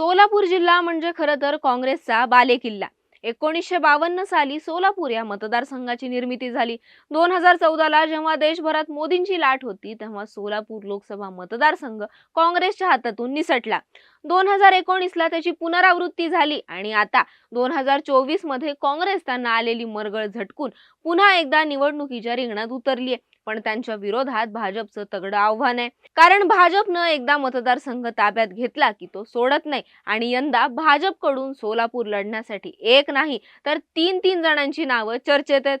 सोलापूर जिल्हा म्हणजे खरं तर काँग्रेसचा बालेकिल्ला. एकोणीसशे बावन्न साली सोलापूर या मतदारसंघाची निर्मिती झाली. दोन हजार चौदाला जेव्हा देशभरात मोदींची लाट होती तेव्हा सोलापूर लोकसभा मतदारसंघ काँग्रेसच्या हातातून निसटला. दोन हजार एकोणीसला त्याची पुनरावृत्ती झाली आणि आता दोन हजार चोवीसमध्ये काँग्रेस त्यांना आलेली मरगळ झटकून पुन्हा एकदा निवडणुकीच्या रिंगणात उतरली आहे पण त्यांच्या विरोधात भाजपचं तगडं आव्हान आहे. कारण भाजपनं एकदा मतदारसंघ ताब्यात घेतला की तो सोडत नाही आणि यंदा भाजपकडून सोलापूर लढण्यासाठी एक नाही तर तीन तीन जणांची नावं चर्चेत आहेत.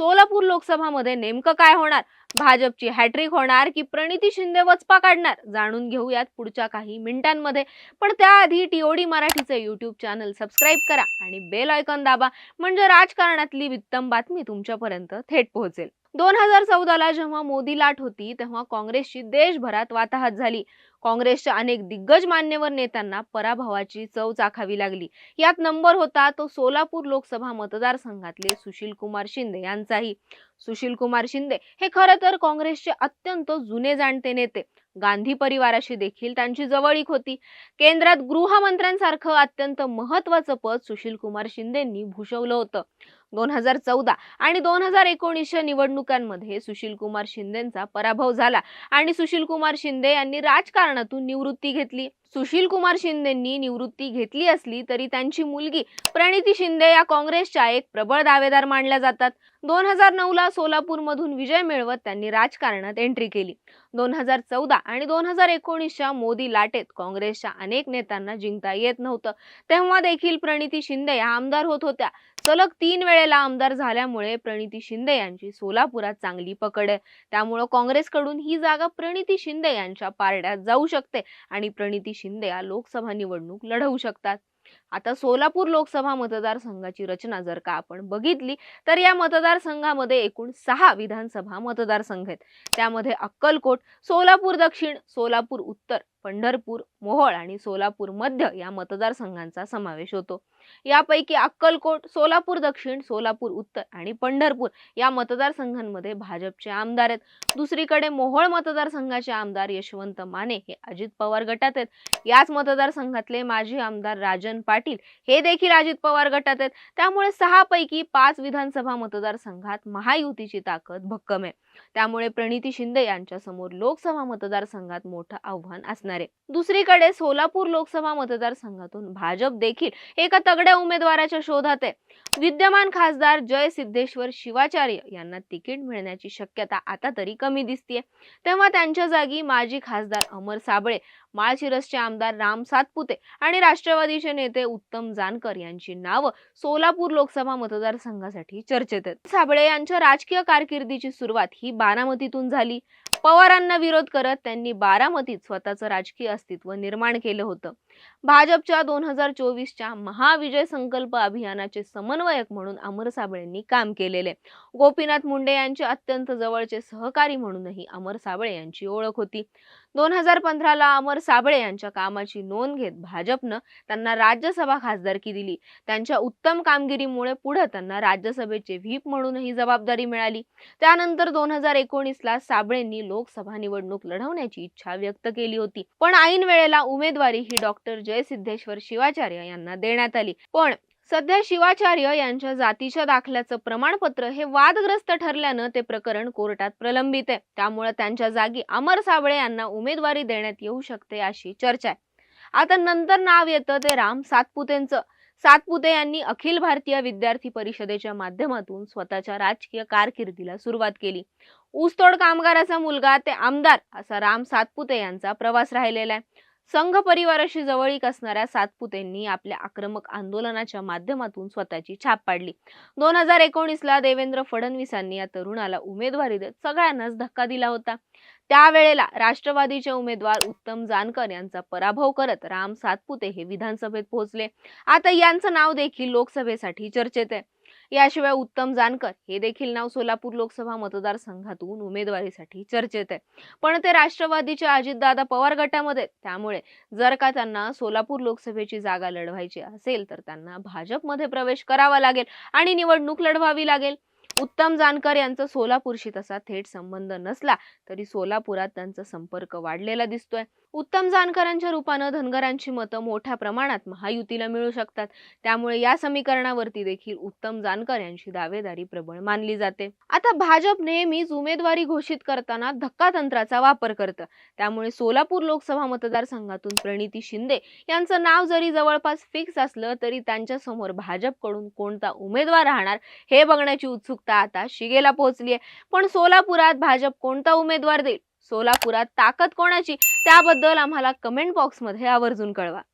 सोलापूर लोकसभामध्ये नेमकं काय होणार? भाजपची हॅट्रिक होणार की प्रणिती शिंदे वचपा काढणार? जाणून घेऊयात पुढच्या काही मिनिटांमध्ये. पण त्याआधी टीओडी मराठीचे युट्यूब चॅनल सबस्क्राईब करा आणि बेल आयकॉन दाबा म्हणजे राजकारणातली वित्तम बातमी तुमच्यापर्यंत थेट पोहोचेल. दोन हजार चौदाला जेव्हा मोदी लाट होती तेव्हा काँग्रेसची देशभरात वाताहत झाली. काँग्रेसच्या अनेक दिग्गज मान्यवर नेत्यांना पराभवाची चव चाखावी लागली. यात नंबर होता तो सोलापूर लोकसभा मतदारसंघातले सुशील कुमार शिंदे यांचाही. सुशील कुमार शिंदे हे खरं तर काँग्रेसचे अत्यंत जुने जाणते नेते. गांधी परिवाराशी देखील त्यांची जवळीक होती. केंद्रात गृहमंत्र्यांसारखं अत्यंत महत्वाचं पद सुशील कुमार शिंदेंनी भूषवलं होतं. दोन हजार चौदा आणि दोन हजार एकोणीसच्या निवडणुकांमध्ये सुशील कुमार शिंदेचा पराभव झाला. आणि सुशील कुमार शिंदे यांनी राजकारणातून निवृत्ती घेतली. सुशील कुमार शिंदेंनी निवृत्ती घेतली असली तरी त्यांची मुलगी प्रणिती शिंदे या काँग्रेसच्या एक प्रबळ दावेदार मानल्या जातात. दोन हजार नऊ ला विजय मिळवत त्यांनी राजकारणात एंट्री केली. दोन हजार चौदा आणि दोन हजार एकोणीसच्या मोदी लाटेत काँग्रेसच्या अनेक नेत्यांना जिंकता येत नव्हतं. तेव्हा देखील प्रणिती शिंदे या आमदार होत होत्या. सलग तीन वेळेला आमदार झाल्यामुळे प्रणिती शिंदे यांची सोलापुरात चांगली पकड आहे. त्यामुळं काँग्रेसकडून ही जागा प्रणिती शिंदे यांच्या पारड्यात जाऊ शकते आणि प्रणिती शिंदे या लोकसभा निवडणूक लढवू शकतात. आता सोलापूर लोकसभा मतदारसंघाची रचना जर का आपण बघितली तर या मतदारसंघामध्ये एकूण सहा विधानसभा मतदारसंघ आहेत. त्यामध्ये अक्कलकोट सोलापूर दक्षिण सोलापूर उत्तर पंढरपूर मोहोळ आणि सोलापूर मध्य या मतदारसंघांचा समावेश होतो. यापैकी अक्कलकोट सोलापूर दक्षिण सोलापूर उत्तर आणि पंढरपूर या मतदारसंघांमध्ये भाजपचे आमदार आहेत. दुसरीकडे मोहोळ मतदारसंघाचे आमदार यशवंत माने हे अजित पवार गटात आहेत. याच मतदारसंघातले माजी आमदार राजन पाटील हे देखील अजित पवार गटात आहेत. त्यामुळे सहा पैकी पाच विधानसभा मतदारसंघात महायुतीची ताकद भक्कम आहे. त्यामुळे प्रणिती शिंदे यांच्या समोर लोकसभा मतदारसंघात मोठं आव्हान असणार आहे. दुसरीकडे सोलापूर लोकसभा मतदारसंघातून भाजप देखील एका तगड्या उमेदवाराच्या शोधात आहे. विद्यमान खासदार जय सिद्धेश्वर शिवाचार्य यांना तिकीट मिळण्याची शक्यता आता तरी कमी दिसतीये. तेव्हा त्यांच्या जागी माजी खासदार अमर साबळे माळशिरसचे आमदार राम सातपुते आणि राष्ट्रवादीचे नेते उत्तम जानकर यांची नावं सोलापूर लोकसभा मतदारसंघासाठी चर्चेत आहेत. साबळे यांच्या राजकीय कारकिर्दीची सुरुवात ही बारामतीतून झाली. पवारांना विरोध करत त्यांनी बारामतीत स्वतःचं राजकीय अस्तित्व निर्माण केलं होतं. भाजपच्या दोन हजार चोवीसच्या महाविजय संकल्प अभियानाचे समन्वयक म्हणून अमर साबळेंनी काम केलेले. गोपीनाथ मुंडे यांचे अत्यंत जवळचे सहकारी म्हणूनही अमर साबळे यांची ओळख होती. दोन हजार पंधराला अमर साबळे यांच्या कामाची नोंद घेत भाजपनं त्यांना राज्यसभा खासदारकी दिली. त्यांच्या उत्तम कामगिरीमुळे पुढे त्यांना राज्यसभेचे व्हीप म्हणूनही जबाबदारी मिळाली. त्यानंतर दोन हजार एकोणीसला साबळेंनी लोकसभा निवडणूक लढवण्याची इच्छा व्यक्त केली होती. पण ऐन वेळेला उमेदवारी ही डॉक्टर डॉक्टर जयसिद्धेश्वर शिवाचार्य यांना देण्यात आली. पण सध्या शिवाचार्य यांच्या जातीच्या दाखल्याचं प्रमाणपत्र हे वादग्रस्त ठरल्यानं ते प्रकरण कोर्टात प्रलंबित आहे. त्यामुळे त्यांच्या जागी अमर साबळे यांना उमेदवारी देण्यात येऊ शकते अशी चर्चा आहे. आता नंतर नाव येतं ते राम सातपुतेंचं. सातपुते यांनी अखिल भारतीय विद्यार्थी परिषदेच्या माध्यमातून स्वतःच्या राजकीय कारकिर्दीला सुरुवात केली. ऊसतोड कामगाराचा मुलगा ते आमदार असा राम सातपुते यांचा प्रवास राहिलेला आहे. संघ परिवाराशी जवळीक असणाऱ्या सातपुतेंनी आपल्या आक्रमक आंदोलनाच्या माध्यमातून स्वतःची छाप पाडली. दोन हजार एकोणीसला देवेंद्र फडणवीसांनी या तरुणाला उमेदवारी देत सगळ्यांनाच धक्का दिला होता. त्यावेळेला राष्ट्रवादीचे उमेदवार उत्तम जानकर यांचा पराभव करत राम सातपुते हे विधानसभेत पोहोचले. आता यांचं नाव देखील लोकसभेसाठी चर्चेत आहे. याशिवाय उत्तम जानकर हे देखील नाव सोलापूर लोकसभा मतदारसंघातून उमेदवारीसाठी चर्चेत आहे पण ते राष्ट्रवादीचे अजितदादा पवार गटामध्ये त्यामुळे जर का त्यांना सोलापूर लोकसभेची जागा लढवायची असेल तर त्यांना भाजपमध्ये प्रवेश करावा लागेल आणि निवडणूक लढवावी लागेल. उत्तम जानकर यांचा सोलापूरशी तसा थेट संबंध नसला तरी सोलापुरात त्यांचा संपर्क वाढलेला दिसतोय. उत्तम जानकरांच्या रूपानं धनगरांची मतं मोठ्या प्रमाणात महायुतीला मिळू शकतात. त्यामुळे या समीकरणावरती देखील उत्तम जानकर यांची दावेदारी प्रबळ मानली जाते. आता भाजप नेहमीच उमेदवारी घोषित करताना धक्का तंत्राचा वापर करतं. त्यामुळे सोलापूर लोकसभा मतदारसंघातून प्रणिती शिंदे यांचं नाव जरी जवळपास फिक्स असलं तरी त्यांच्यासमोर भाजपकडून कोणता उमेदवार राहणार हे बघण्याची उत्सुकता आता शिगेला पोहोचली आहे पण सोलापुरात भाजप कोणता उमेदवार देईल? सोलापुरात ताकद कोणाची? त्याबद्दल आम्हाला कमेंट बॉक्समध्ये आवर्जून कळवा.